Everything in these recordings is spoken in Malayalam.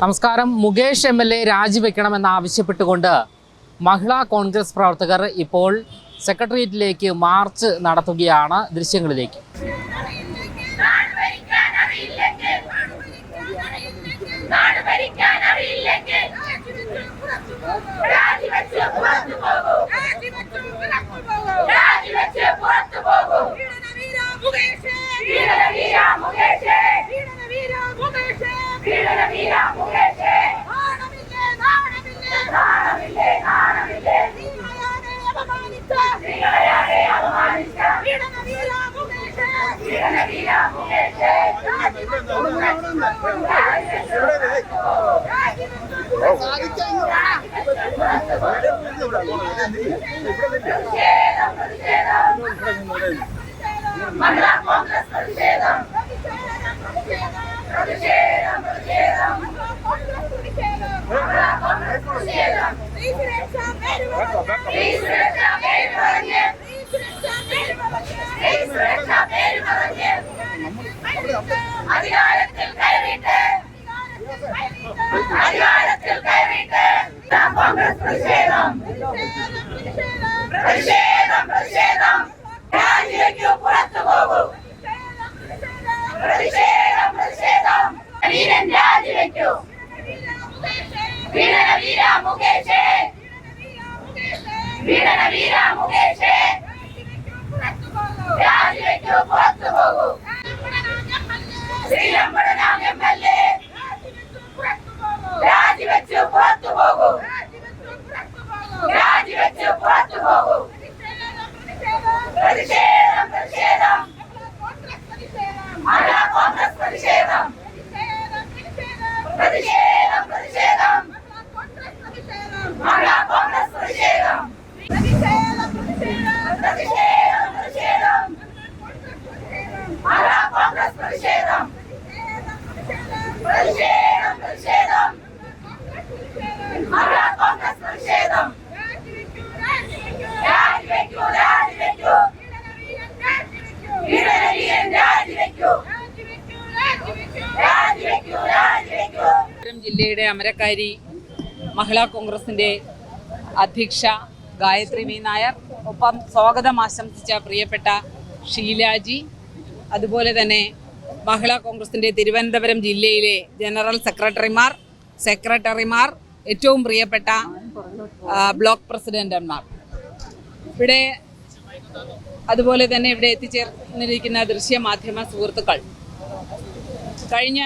നമസ്കാരം. മുകേഷ് എം എൽ എ രാജിവെക്കണമെന്ന് ആവശ്യപ്പെട്ടുകൊണ്ട് മഹിളാ കോൺഗ്രസ് പ്രവർത്തകർ ഇപ്പോൾ സെക്രട്ടേറിയറ്റിലേക്ക് മാർച്ച് നടത്തുകയാണ് ദൃശ്യങ്ങളിലേക്ക്. ഭരിക്കാൻ നാട് ഭരിക്കാൻ അറിയില്ലെങ്കിൽ രാജിവെച്ച് പുറത്തു പോകൂ രാജിവെച്ച് പുറത്തു പോകൂ വീരവീര മുകേഷ് വീരവീര മുകേഷ് നാണമില്ലേ നാണമില്ലേ നിങ്ങളെയാരെ അപമാനിച്ച വീരവീര മുകേഷ് പ്രതിഷേധം പ്രതിഷേധം മഹിളാ കോൺഗ്രസ് പ്രതിഷേധം പ്രതിഷേധം പ്രതിഷേധം മഹിളാ കോൺഗ്രസ് പ്രതിഷേധം ഈ പ്രതിഷേധം രാജിവെക്കൂ. വീരന വീര മുകേഷേ. വീരന വീര മുകേഷേ. പുറത്തു പോകൂ. രാജിവെച്ചു പോകൂ. രാജിവെച്ചു പോകൂ മഹിളാ കോൺഗ്രസ് പ്രതിഷേധം പ്രതിഷേധം പ്രതിഷേധം മഹിളാ കോൺഗ്രസ് പ്രതിഷേധം പ്രതിഷേധം പ്രതിഷേധം മഹിളാ കോൺഗ്രസ് പ്രതിഷേധം പ്രതിഷേധം പ്രതിഷേധം മഹിളാ കോൺഗ്രസ് പ്രതിഷേധം രാജിവെക്കൂ രാജിവെക്കൂ വീരവീരൻ രാജിവെക്കൂ രാജിവെക്കൂ രാജിവെക്കൂ തിരുവനന്തപുരം ജില്ലയുടെ അമരക്കാരി മഹിളാ കോൺഗ്രസിന്റെ അധ്യക്ഷ ഗായത്രി വി നായർ. ഒപ്പം സ്വാഗതം ആശംസിച്ച പ്രിയപ്പെട്ട ഷീലാജി അതുപോലെ തന്നെ മഹിളാ കോൺഗ്രസിന്റെ തിരുവനന്തപുരം ജില്ലയിലെ ജനറൽ സെക്രട്ടറിമാർ സെക്രട്ടറിമാർ ഏറ്റവും പ്രിയപ്പെട്ട ബ്ലോക്ക് പ്രസിഡന്റന്മാർ. ഇവിടെ അതുപോലെ തന്നെ ഇവിടെ എത്തിച്ചേർന്നിരിക്കുന്ന ദൃശ്യമാധ്യമ സുഹൃത്തുക്കൾ. കഴിഞ്ഞ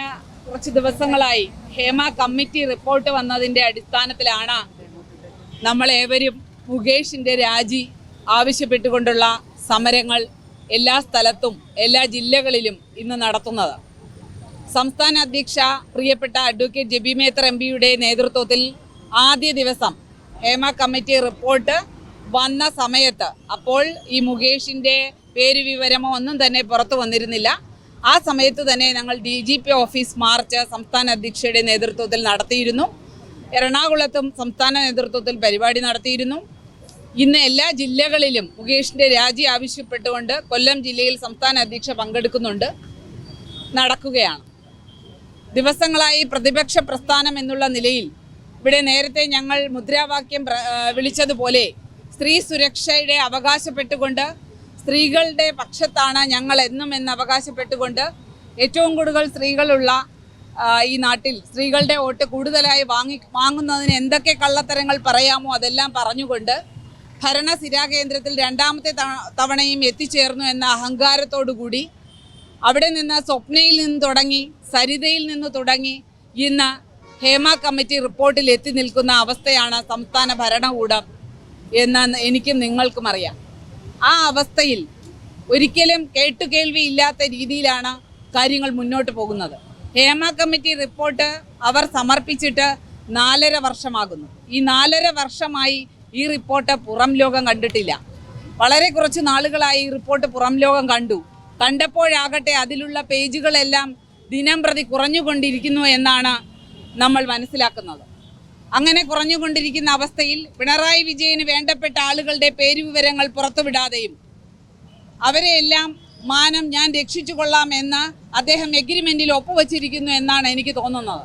കുറച്ച് ദിവസങ്ങളായി ഹേമ കമ്മിറ്റി റിപ്പോർട്ട് വന്നതിന്റെ അടിസ്ഥാനത്തിലാണ് നമ്മൾ ഏവരും മുകേഷിന്റെ രാജി ആവശ്യപ്പെട്ടുകൊണ്ടുള്ള സമരങ്ങൾ എല്ലാ സ്ഥലത്തും എല്ലാ ജില്ലകളിലും ഇന്ന് നടത്തുന്നത്. സംസ്ഥാന അധ്യക്ഷ പ്രിയപ്പെട്ട അഡ്വക്കേറ്റ് ജെബി മേത്തർ എം പിയുടെ നേതൃത്വത്തിൽ ആദ്യ ദിവസം ഹേമ കമ്മിറ്റി റിപ്പോർട്ട് വന്ന സമയത്ത് അപ്പോൾ ഈ മുകേഷിന്റെ പേര് വിവരമോ ഒന്നും തന്നെ പുറത്തു വന്നിരുന്നില്ല. ആ സമയത്ത് തന്നെ ഞങ്ങൾ D G P office march സംസ്ഥാന അധ്യക്ഷയുടെ നേതൃത്വത്തിൽ നടത്തിയിരുന്നു. എറണാകുളത്തും സംസ്ഥാന നേതൃത്വത്തിൽ പരിപാടി നടത്തിയിരുന്നു. ഇന്ന് എല്ലാ ജില്ലകളിലും മുകേഷിന്റെ രാജി ആവശ്യപ്പെട്ടുകൊണ്ട് കൊല്ലം ജില്ലയിൽ സംസ്ഥാന അധ്യക്ഷ പങ്കെടുക്കുന്നുണ്ട്. നടക്കുകയാണ്. ദിവസങ്ങളായി പ്രതിപക്ഷ പ്രസ്ഥാനം എന്നുള്ള നിലയിൽ ഇവിടെ നേരത്തെ ഞങ്ങൾ മുദ്രാവാക്യം വിളിച്ചതുപോലെ സ്ത്രീ സുരക്ഷയുടെ അവകാശപ്പെട്ടുകൊണ്ട് സ്ത്രീകളുടെ പക്ഷത്താണ് ഞങ്ങൾ എന്നും എന്ന് അവകാശപ്പെട്ടുകൊണ്ട് ഏറ്റവും കൂടുതൽ സ്ത്രീകളുള്ള ഈ നാട്ടിൽ സ്ത്രീകളുടെ വോട്ട് കൂടുതലായി വാങ്ങി വാങ്ങുന്നതിന് എന്തൊക്കെ കള്ളത്തരങ്ങൾ പറയാമോ അതെല്ലാം പറഞ്ഞുകൊണ്ട് ഭരണ കേന്ദ്രത്തിൽ രണ്ടാമത്തെ തവ- തവണയും എത്തിച്ചേർന്നു എന്ന അഹങ്കാരത്തോടു കൂടി അവിടെ നിന്ന് സ്വപ്നയിൽ നിന്ന് തുടങ്ങി സരിതയിൽ നിന്ന് തുടങ്ങി ഇന്ന് ഹേമ കമ്മിറ്റി റിപ്പോർട്ടിൽ എത്തി നിൽക്കുന്ന അവസ്ഥയാണ് സംസ്ഥാന ഭരണകൂടം എന്ന് എനിക്കും നിങ്ങൾക്കും അറിയാം. ആ അവസ്ഥയിൽ ഒരിക്കലും കേട്ടുകേൾവി ഇല്ലാത്ത രീതിയിലാണ് കാര്യങ്ങൾ മുന്നോട്ട് പോകുന്നത്. ഹേമ കമ്മിറ്റി റിപ്പോർട്ട് അവർ സമർപ്പിച്ചിട്ട് നാലര വർഷമാകുന്നു. ഈ നാലര വർഷമായി ഈ റിപ്പോർട്ട് പുറം ലോകം കണ്ടിട്ടില്ല. വളരെ കുറച്ച് നാളുകളായി ഈ റിപ്പോർട്ട് പുറം ലോകം കണ്ടു. കണ്ടപ്പോഴാകട്ടെ അതിലുള്ള പേജുകളെല്ലാം ദിനം പ്രതി കുറഞ്ഞുകൊണ്ടിരിക്കുന്നു എന്നാണ് നമ്മൾ മനസ്സിലാക്കുന്നത്. അങ്ങനെ കുറഞ്ഞുകൊണ്ടിരിക്കുന്ന അവസ്ഥയിൽ പിണറായി വിജയന് വേണ്ടപ്പെട്ട ആളുകളുടെ പേരുവിവരങ്ങൾ പുറത്തുവിടാതെയും അവരെയെല്ലാം മാനം ഞാൻ രക്ഷിച്ചു കൊള്ളാം എന്ന് അദ്ദേഹം എഗ്രിമെന്റിൽ ഒപ്പുവച്ചിരിക്കുന്നു എന്നാണ് എനിക്ക് തോന്നുന്നത്.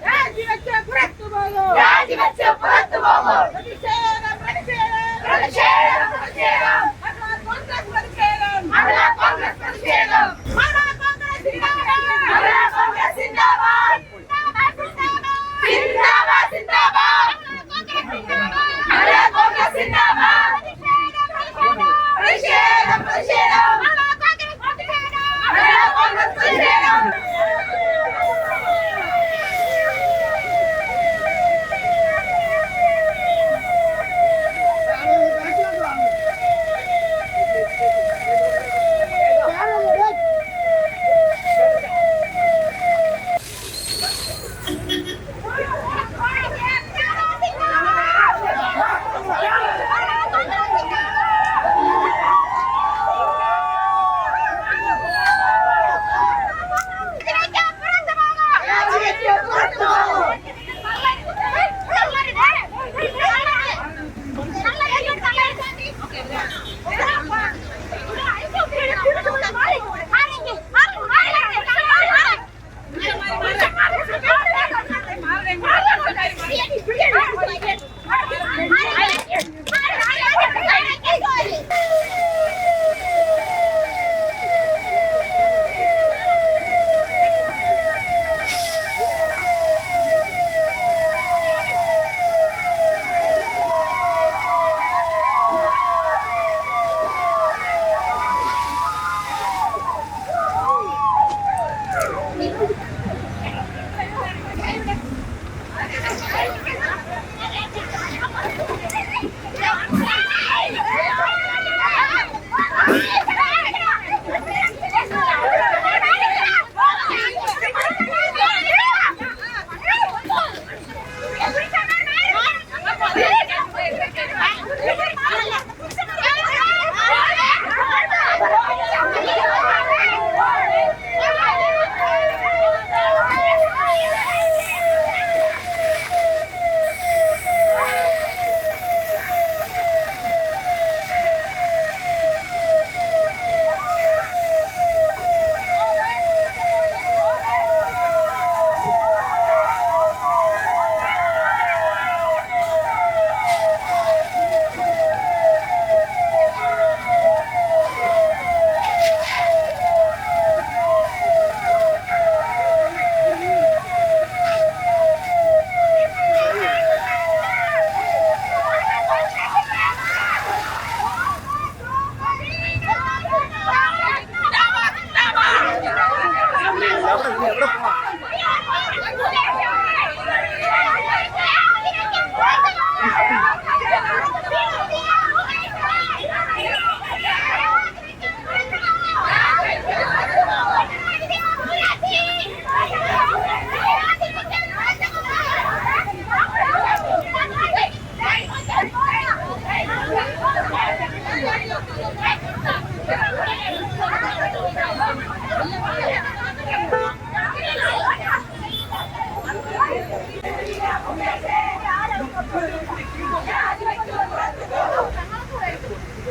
പോകും പ്രതിഷേധം പ്രതിഷേധം മഹിളാ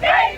Hey!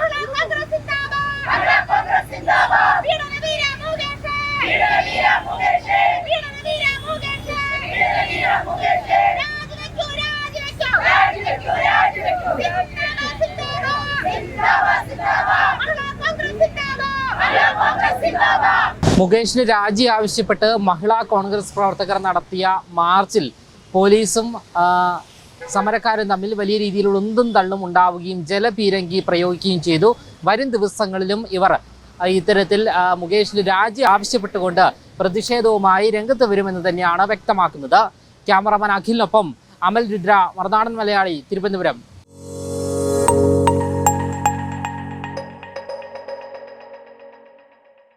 മുകേഷിന് രാജി ആവശ്യപ്പെട്ട് മഹിളാ കോൺഗ്രസ് പ്രവർത്തകർ നടത്തിയ മാർച്ചിൽ പോലീസും സമരക്കാരും തമ്മിൽ വലിയ രീതിയിലുള്ള ഉന്തും തള്ളും ഉണ്ടാവുകയും ജലപീരങ്കി പ്രയോഗിക്കുകയും ചെയ്തു. വരും ദിവസങ്ങളിലും ഇവർ ഇത്തരത്തിൽ മുകേഷിന് രാജി ആവശ്യപ്പെട്ടുകൊണ്ട് പ്രതിഷേധവുമായി രംഗത്ത് വരുമെന്ന് തന്നെയാണ് വ്യക്തമാക്കുന്നത്. ക്യാമറമാൻ അഖിലിനൊപ്പം അമൽ രുദ്ര മറുനാടൻ മലയാളി തിരുവനന്തപുരം.